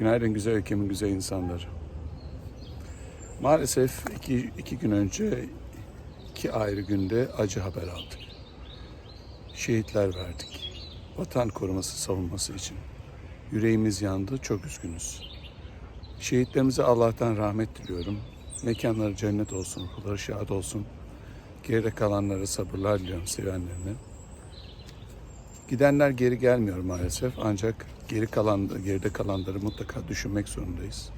Günaydın güzel ülkemin güzel insanları. Maalesef iki, iki gün önce iki ayrı günde acı haber aldık. Şehitler verdik. Vatan koruması savunması için. Yüreğimiz yandı, çok üzgünüz. Şehitlerimize Allah'tan rahmet diliyorum. Mekanları cennet olsun, ruhları şad olsun. Geride kalanlara sabırlar diliyorum sevenlerine. Gidenler geri gelmiyor maalesef ancak geri kalan geride kalanları mutlaka düşünmek zorundayız.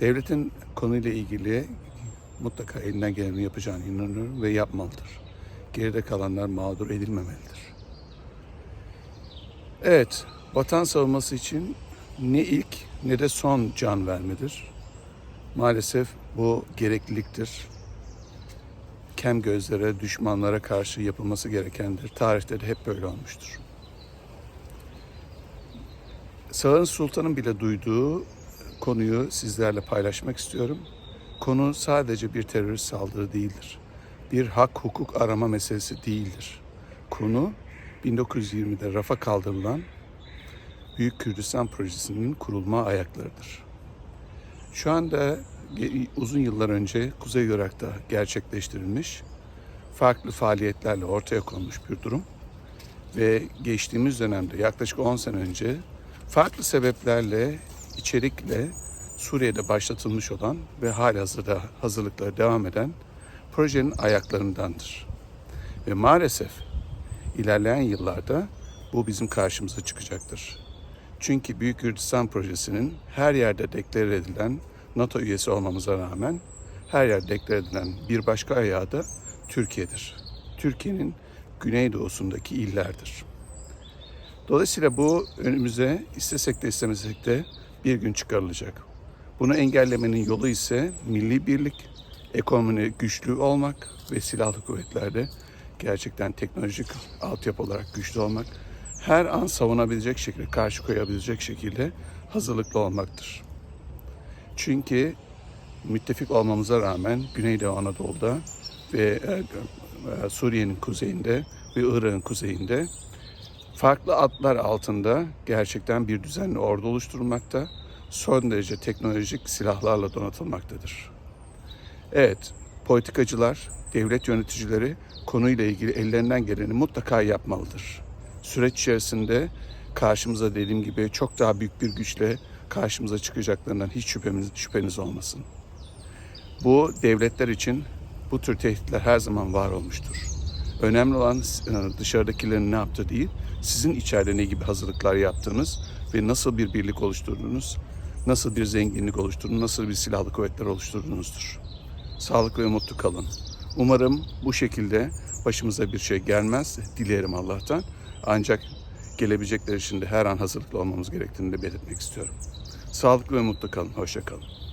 Devletin konuyla ilgili mutlaka elinden geleni yapacağını inanıyorum ve yapmalıdır. Geride kalanlar mağdur edilmemelidir. Evet, vatan savunması için ne ilk ne de son can vermedir. Maalesef bu gerekliliktir. Kem gözlere, düşmanlara karşı yapılması gerekendir. Tarihte de hep böyle olmuştur. Sağın Sultan'ın bile duyduğu konuyu sizlerle paylaşmak istiyorum. Konu sadece bir terörist saldırı değildir. Bir hak hukuk arama meselesi değildir. Konu 1920'de rafa kaldırılan Büyük Kürdistan Projesi'nin kurulma ayaklarıdır. Şu anda uzun yıllar önce Kuzey Irak'ta gerçekleştirilmiş farklı faaliyetlerle ortaya konmuş bir durum ve geçtiğimiz dönemde yaklaşık 10 sene önce farklı sebeplerle, içerikle Suriye'de başlatılmış olan ve halihazırda hazırlıklara devam eden projenin ayaklarındandır. Ve maalesef ilerleyen yıllarda bu bizim karşımıza çıkacaktır. Çünkü Büyük Kürdistan Projesi'nin her yerde deklare edilen NATO üyesi olmamıza rağmen her yerde deklare edilen bir başka ayağı da Türkiye'dir. Türkiye'nin güneydoğusundaki illerdir. Dolayısıyla bu önümüze istesek de istemesek de bir gün çıkarılacak. Bunu engellemenin yolu ise milli birlik, ekonomi güçlü olmak ve silahlı kuvvetlerde gerçekten teknolojik altyapı olarak güçlü olmak, her an savunabilecek şekilde, karşı koyabilecek şekilde hazırlıklı olmaktır. Çünkü müttefik olmamıza rağmen Güneydoğu Anadolu'da ve e, Suriye'nin kuzeyinde ve Irak'ın kuzeyinde farklı adlar altında gerçekten bir düzenli ordu oluşturulmakta, son derece teknolojik silahlarla donatılmaktadır. Evet, politikacılar, devlet yöneticileri konuyla ilgili ellerinden geleni mutlaka yapmalıdır. Süreç içerisinde karşımıza dediğim gibi çok daha büyük bir güçle karşımıza çıkacaklarından hiç şüphemiz, şüpheniz olmasın. Bu devletler için bu tür tehditler her zaman var olmuştur. Önemli olan e, dışarıdakilerin ne yaptığı değil, sizin içeride ne gibi hazırlıklar yaptığınız ve nasıl bir birlik oluşturduğunuz, nasıl bir zenginlik oluşturduğunuz, nasıl bir silahlı kuvvetler oluşturduğunuzdur. Sağlıklı ve mutlu kalın. Umarım bu şekilde başımıza bir şey gelmez. Dilerim Allah'tan. Ancak gelebilecekler için de her an hazırlıklı olmamız gerektiğini de belirtmek istiyorum. Sağlıklı ve mutlu kalın. Hoşça kalın.